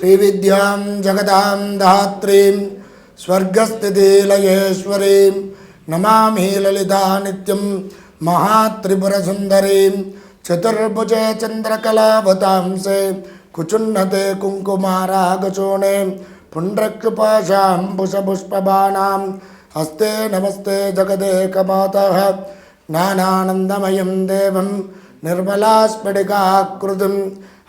శ్రీ విద్యాం జగదాం దాత్రీం స్వర్గస్థితిలయేశ్వరీం నమామి లలితా నిత్యం మహాత్రిపురసుందరీం చతుర్భుజే చంద్రకళావతాంసే కుచున్నతే కుంకుమారాగచూణే పుండ్రక్షుపాశాం పుషపుష్పబాణాం హస్తే నమస్తే జగదేకమాతః జ్ఞానానందమయం దేవం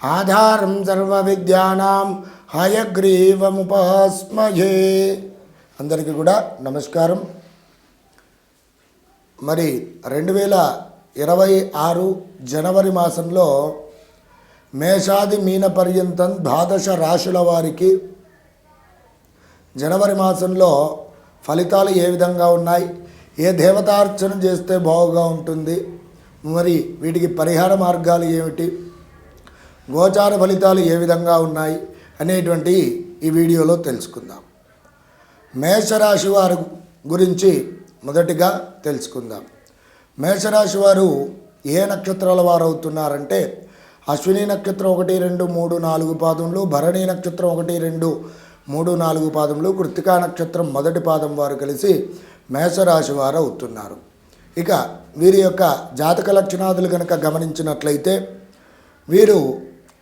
ఆధారం ఆధారం సర్వవిద్యానాం హయగ్రీవముపాస్మయే అందరికీ కూడా నమస్కారం. మరి రెండు వేల ఇరవై ఆరు జనవరి మాసంలో మేషాది మీన పర్యంతం ద్వాదశ రాశుల వారికి జనవరి మాసంలో ఫలితాలు ఏ విధంగా ఉన్నాయి? ఏ దేవతార్చన చేస్తే బాగుగా ఉంటుంది? మరి వీటికి పరిహార మార్గాలు ఏమిటి? గోచార ఫలితాలు ఏ విధంగా ఉన్నాయి అనేటువంటి ఈ వీడియోలో తెలుసుకుందాం. మేషరాశి వారి గురించి మొదటిగా తెలుసుకుందాం. మేషరాశి వారు ఏ నక్షత్రాల వారు అవుతున్నారంటే అశ్విని నక్షత్రం ఒకటి రెండు మూడు నాలుగు పాదములు భరణి నక్షత్రం ఒకటి రెండు మూడు నాలుగు పాదములు కృతికా నక్షత్రం మొదటి పాదం వారు కలిసి మేషరాశి వారు అవుతున్నారు ఇక వీరి యొక్క జాతక లక్షణాదులు కనుక గమనించినట్లయితే వీరు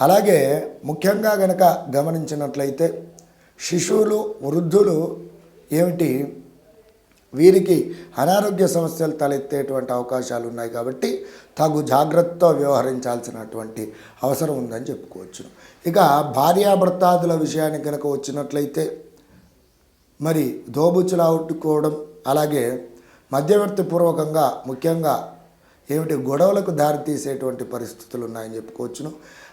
అలాగే ముఖ్యంగా గనక గమనించినట్లయితే శిశువులు వృద్ధులు ఏమిటి? వీరికి అనారోగ్య సమస్యలు తలెత్తేటువంటి అవకాశాలు ఉన్నాయి కాబట్టి తగు జాగ్రత్తతో వ్యవహరించాల్సినటువంటి అవసరం ఉందని చెప్పుకోవచ్చు. ఇక భార్యాభర్తాదుల విషయానికి కనుక వచ్చినట్లయితే మరి దోబుచ్చులావుట్టుకోవడం అలాగే మధ్యవర్తి పూర్వకంగా ముఖ్యంగా ఏమిటి? గొడవలకు దారితీసేటువంటి పరిస్థితులు ఉన్నాయని చెప్పుకోవచ్చును.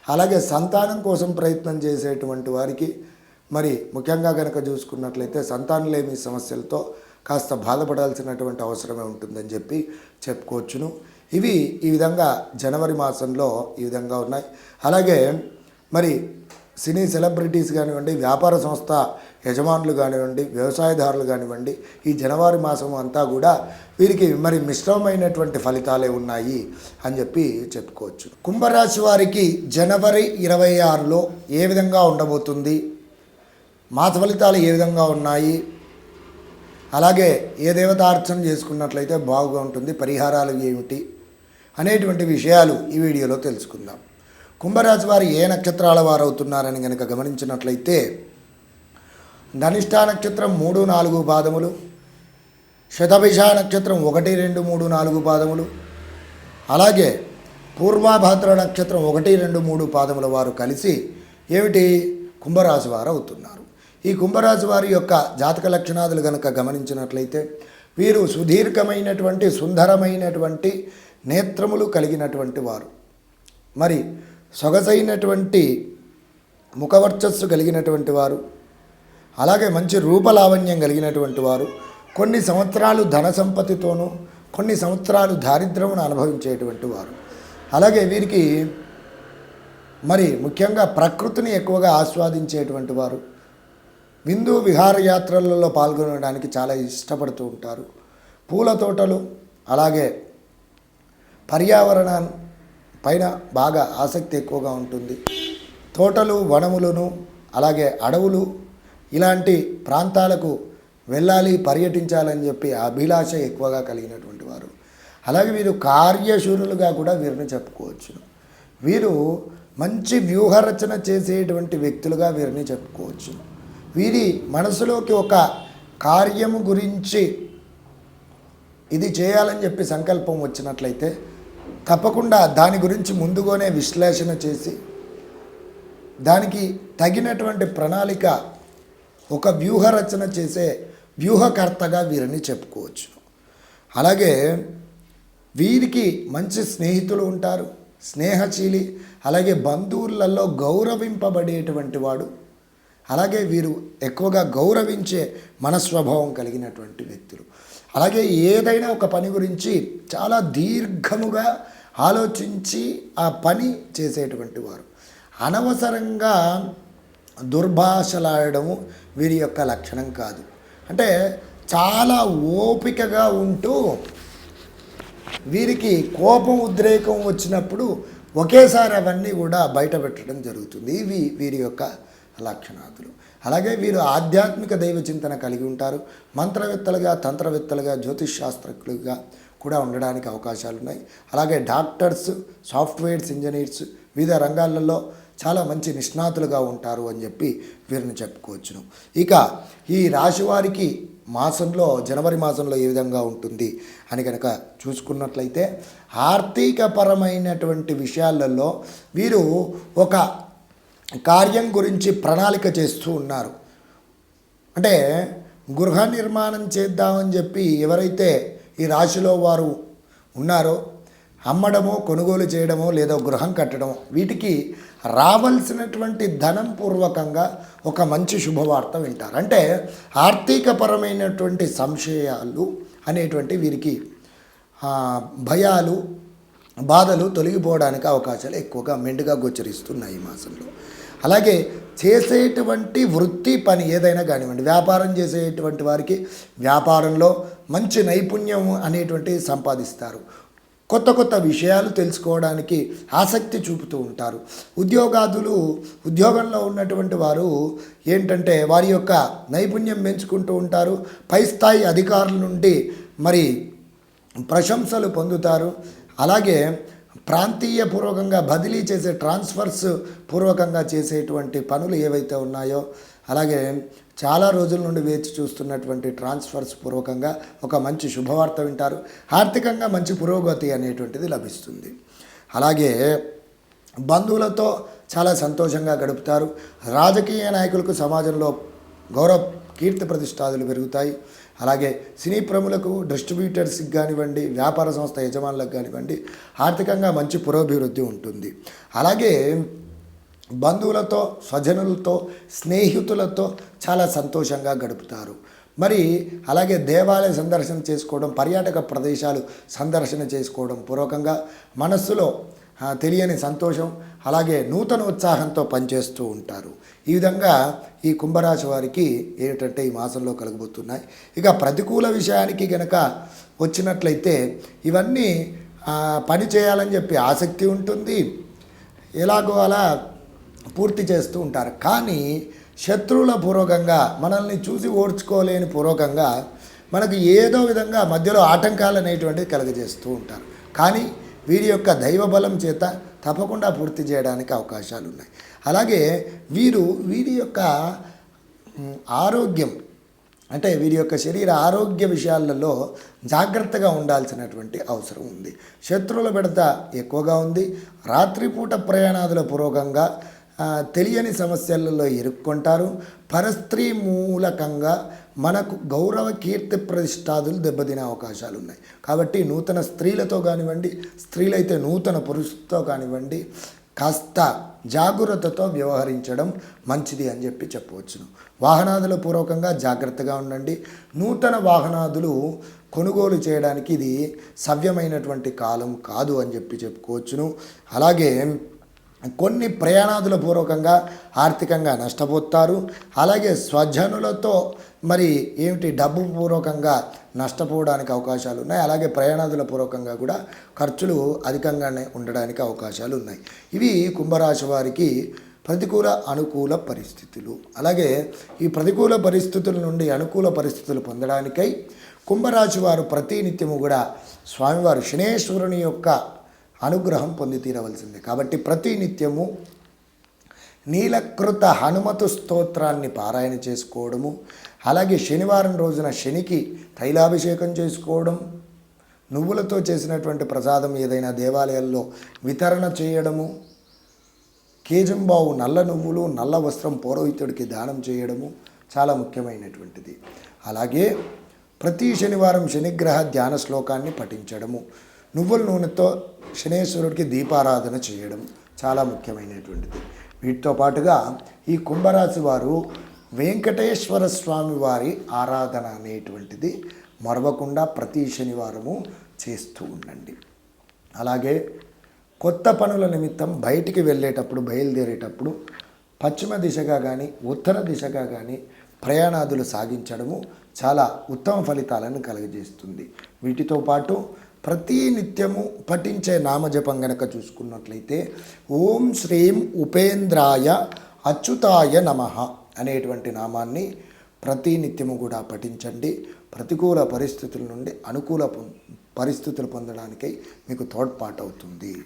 అలాగే సంతానం కోసం ప్రయత్నం చేసేటువంటి వారికి మరి ముఖ్యంగా కనుక చూసుకున్నట్లయితే సంతానలేమి సమస్యలతో కాస్త బాధపడాల్సినటువంటి అవసరమే ఉంటుందని చెప్పి చెప్పుకోవచ్చును. ఇవి ఈ విధంగా జనవరి మాసంలో ఈ విధంగా ఉన్నాయి. అలాగే మరి సినీ సెలబ్రిటీస్ కానివ్వండి వ్యాపార సంస్థ యజమానులు కానివ్వండి వ్యవసాయదారులు కానివ్వండి ఈ జనవరి మాసం అంతా కూడా వీరికి మరి మిశ్రమమైనటువంటి ఫలితాలే ఉన్నాయి అని చెప్పి చెప్పుకోవచ్చు. కుంభరాశి వారికి జనవరి ఇరవై ఆరులో ఏ విధంగా ఉండబోతుంది? మాస ఫలితాలు ఏ విధంగా ఉన్నాయి? అలాగే ఏ దేవతార్చన చేసుకున్నట్లయితే బాగుగా ఉంటుంది పరిహారాలు ఏమిటి అనేటువంటి విషయాలు ఈ వీడియోలో తెలుసుకుందాం. కుంభరాశి వారు ఏ నక్షత్రాల వారు అవుతున్నారని కనుక గమనించినట్లయితే ధనిష్టా నక్షత్రం మూడు నాలుగు పాదములు శతభిష నక్షత్రం ఒకటి రెండు మూడు నాలుగు పాదములు అలాగే పూర్వాభాద్ర నక్షత్రం ఒకటి రెండు మూడు పాదముల వారు కలిసి ఏమిటి? కుంభరాశి వారు అవుతున్నారు ఈ కుంభరాశి వారి యొక్క జాతక లక్షణాదులు కనుక గమనించినట్లయితే వీరు సుదీర్ఘమైనటువంటి సుందరమైనటువంటి నేత్రములు కలిగినటువంటి వారు. మరి సొగసైనటువంటి ముఖవర్చస్సు కలిగినటువంటి వారు అలాగే మంచి రూపలావణ్యం కలిగినటువంటి వారు కొన్ని సంవత్సరాలు ధన సంపత్తితోనూ కొన్ని సంవత్సరాలు దారిద్రమును అనుభవించేటువంటి వారు. అలాగే వీరికి మరి ముఖ్యంగా ప్రకృతిని ఎక్కువగా ఆస్వాదించేటువంటి వారు విందు విహారయాత్రలలో పాల్గొనడానికి చాలా ఇష్టపడుతూ ఉంటారు. పూల తోటలు అలాగే పర్యావరణాన్ని పైన బాగా ఆసక్తి ఎక్కువగా ఉంటుంది. తోటలు వనములను అలాగే అడవులు ఇలాంటి ప్రాంతాలకు వెళ్ళాలి పర్యటించాలని చెప్పి అభిలాష ఎక్కువగా కలిగినటువంటి వారు. అలాగే వీరు కార్యశూరులుగా కూడా వీరిని చెప్పుకోవచ్చు. వీరు మంచి వ్యూహరచన చేసేటువంటి వ్యక్తులుగా వీరిని చెప్పుకోవచ్చు. వీరి మనసులోకి ఒక కార్యము గురించి ఇది చేయాలని చెప్పి సంకల్పం వచ్చినట్లయితే తప్పకుండా దాని గురించి ముందుగానే విశ్లేషణ చేసి దానికి తగినటువంటి ప్రణాళిక ఒక వ్యూహరచన చేసే వ్యూహకర్తగా వీరిని చెప్పుకోవచ్చు. అలాగే వీరికి మంచి స్నేహితులు ఉంటారు స్నేహశీలి అలాగే బంధువులలో గౌరవింపబడేటువంటి వాడు అలాగే వీరు ఎక్కువగా గౌరవించే మనస్వభావం కలిగినటువంటి వ్యక్తులు. అలాగే ఏదైనా ఒక పని గురించి చాలా దీర్ఘముగా ఆలోచించి ఆ పని చేసేటువంటి వారు. అనవసరంగా దుర్భాషలాడము వీరి యొక్క లక్షణం కాదు. అంటే చాలా ఓపికగా ఉంటూ వీరికి కోపం ఉద్రేకం వచ్చినప్పుడు ఒకేసారి అవన్నీ కూడా బయట పెట్టడం జరుగుతుంది. ఇవి వీరి యొక్క లక్షణాతులు. అలాగే వీరు ఆధ్యాత్మిక దైవ చింతన కలిగి ఉంటారు. మంత్రవేత్తలుగా తంత్రవేత్తలుగా జ్యోతిష్ శాస్త్రజ్ఞులుగా కూడా ఉండడానికి అవకాశాలు ఉన్నాయి అలాగే డాక్టర్స్ సాఫ్ట్వేర్స్ ఇంజనీర్స్ వివిధ రంగాలలో చాలా మంచి నిష్ణాతులుగా ఉంటారు అని చెప్పి వీరిని చెప్పుకోవచ్చును. ఇక ఈ రాశి వారికి మాసంలో జనవరి మాసంలో ఏ విధంగా ఉంటుంది అని కనుక చూసుకున్నట్లయితే ఆర్థికపరమైనటువంటి విషయాలలో వీరు ఒక కార్యం గురించి ప్రణాళిక చేస్తూ ఉన్నారు. అంటే గృహ నిర్మాణం చేద్దామని చెప్పి ఎవరైతే ఈ రాశిలో వారు ఉన్నారో అమ్మడమో కొనుగోలు చేయడమో లేదా గృహం కట్టడమో వీటికి రావాల్సినటువంటి ధనం పూర్వకంగా ఒక మంచి శుభవార్త వింటారు. అంటే ఆర్థికపరమైనటువంటి సంశయాలు అనేటువంటి వీరికి భయాలు బాధలు తొలగిపోవడానికి అవకాశాలు ఎక్కువగా మెండుగా గోచరిస్తున్నాయి ఈ మాసంలో. అలాగే చేసేటువంటి వృత్తి పని ఏదైనా కానివ్వండి వ్యాపారం చేసేటువంటి వారికి వ్యాపారంలో మంచి నైపుణ్యం అనేటువంటి సంపాదిస్తారు. కొత్త కొత్త విషయాలు తెలుసుకోవడానికి ఆసక్తి చూపుతూ ఉంటారు. ఉద్యోగాదులు ఉద్యోగంలో ఉన్నటువంటి వారు ఏంటంటే వారి యొక్క నైపుణ్యం పెంచుకుంటూ ఉంటారు. పై స్థాయి అధికారుల నుండి మరి ప్రశంసలు పొందుతారు. అలాగే ప్రాంతీయ పూర్వకంగా బదిలీ చేసే ట్రాన్స్ఫర్స్ పూర్వకంగా చేసేటువంటి పనులు ఏవైతే ఉన్నాయో అలాగే చాలా రోజుల నుండి వేచి చూస్తున్నటువంటి ట్రాన్స్ఫర్స్ పూర్వకంగా ఒక మంచి శుభవార్త వింటారు. ఆర్థికంగా మంచి పురోగతి అనేటువంటిది లభిస్తుంది. అలాగే బంధువులతో చాలా సంతోషంగా గడుపుతారు. రాజకీయ నాయకులకు సమాజంలో గౌరవ కీర్తి ప్రతిష్టాదులు పెరుగుతాయి. అలాగే సినీ ప్రములకు డిస్ట్రిబ్యూటర్స్కి కానివ్వండి వ్యాపార సంస్థ యజమానులకు కానివ్వండి ఆర్థికంగా మంచి పురోభివృద్ధి ఉంటుంది. అలాగే బంధువులతో స్వజనులతో స్నేహితులతో చాలా సంతోషంగా గడుపుతారు. మరి అలాగే దేవాలయ సందర్శన చేసుకోవడం పర్యాటక ప్రదేశాలు సందర్శన చేసుకోవడం పూర్వకంగా మనస్సులో తెలియని సంతోషం అలాగే నూతన ఉత్సాహంతో పనిచేస్తూ ఉంటారు. ఈ విధంగా ఈ కుంభరాశి వారికి ఏమిటంటే ఈ మాసంలో కలగబోతున్నాయి. ఇక ప్రతికూల విషయానికి గనక వచ్చినట్లయితే ఇవన్నీ పని చేయాలని చెప్పి ఆసక్తి ఉంటుంది. ఎలాగో అలా పూర్తి చేస్తూ ఉంటారు. కానీ శత్రువుల పూర్వకంగా మనల్ని చూసి ఓడ్చుకోలేని పూర్వకంగా మనకు ఏదో విధంగా మధ్యలో ఆటంకాలు అనేటువంటివి కలుగజేస్తూ ఉంటారు. కానీ వీరి యొక్క దైవబలం చేత తప్పకుండా పూర్తి చేయడానికి అవకాశాలు ఉన్నాయి అలాగే వీరు వీరి యొక్క ఆరోగ్యం అంటే వీరి యొక్క శరీర ఆరోగ్య విషయాలలో జాగ్రత్తగా ఉండాల్సినటువంటి అవసరం ఉంది. శత్రువుల బెడత ఎక్కువగా ఉంది. రాత్రిపూట ప్రయాణాదుల పూర్వకంగా తెలియని సమస్యలలో ఇరుక్కుంటారు. పరస్త్రీ మూలకంగా మనకు గౌరవ కీర్తి ప్రతిష్టాదులు దెబ్బతినే అవకాశాలు ఉన్నాయి కాబట్టి నూతన స్త్రీలతో కానివ్వండి స్త్రీలైతే నూతన పురుషులతో కానివ్వండి కాస్త జాగ్రత్తతో వ్యవహరించడం మంచిది అని చెప్పి చెప్పవచ్చును. వాహనాదుల పూర్వకంగా జాగ్రత్తగా ఉండండి. నూతన వాహనాదులు కొనుగోలు చేయడానికి ఇది సవ్యమైనటువంటి కాలం కాదు అని చెప్పి చెప్పుకోవచ్చును. అలాగే కొన్ని ప్రయాణాదుల పూర్వకంగా ఆర్థికంగా నష్టపోతారు. అలాగే స్వజనులతో మరి ఏమిటి డబ్బు పూర్వకంగా నష్టపోవడానికి అవకాశాలు ఉన్నాయి. అలాగే ప్రయాణాదుల పూర్వకంగా కూడా ఖర్చులు అధికంగానే ఉండడానికి అవకాశాలు ఉన్నాయి. ఇవి కుంభరాశి వారికి ప్రతికూల అనుకూల పరిస్థితులు. అలాగే ఈ ప్రతికూల పరిస్థితుల నుండి అనుకూల పరిస్థితులు పొందడానికై కుంభరాశి వారు ప్రతినిత్యము కూడా స్వామివారు శనేశ్వరుని యొక్క అనుగ్రహం పొంది తీరవలసిందే. కాబట్టి ప్రతి నిత్యము నీలకృత హనుమతు స్తోత్రాన్ని పారాయణ చేసుకోవడము అలాగే శనివారం రోజున శనికి తైలాభిషేకం చేసుకోవడం నువ్వులతో చేసినటువంటి ప్రసాదం ఏదైనా దేవాలయాల్లో వితరణ చేయడము కేజంబావు నల్ల నువ్వులు నల్ల వస్త్రం పౌరోహితుడికి దానం చేయడము చాలా ముఖ్యమైనటువంటిది. అలాగే ప్రతి శనివారం శనిగ్రహ ధ్యాన శ్లోకాన్ని పఠించడము. నువ్వుల నూనెతో శనేశ్వరుడికి దీపారాధన చేయడం చాలా ముఖ్యమైనటువంటిది. వీటితో పాటుగా ఈ కుంభరాశి వారు వెంకటేశ్వర స్వామి వారి ఆరాధన అనేటువంటిది మరవకుండా ప్రతి శనివారము చేస్తూ ఉండండి. అలాగే కొత్త పనుల నిమిత్తం బయటికి వెళ్ళేటప్పుడు బయలుదేరేటప్పుడు పశ్చిమ దిశగా కానీ ఉత్తర దిశగా కానీ ప్రయాణాదులు సాగించడము చాలా ఉత్తమ ఫలితాలను కలుగజేస్తుంది. వీటితో పాటు ప్రతి నిత్యము పఠించే నామజపం గనక చూసుకున్నట్లయితే ఓం శ్రీం ఉపేంద్రాయ అచ్యుతాయ నమః అనేటువంటి నామాన్ని ప్రతి నిత్యము కూడా పఠించండి. ప్రతికూల పరిస్థితుల నుండి అనుకూల పరిస్థితులు పొందడానికై మీకు తోడ్పాటవుతుంది.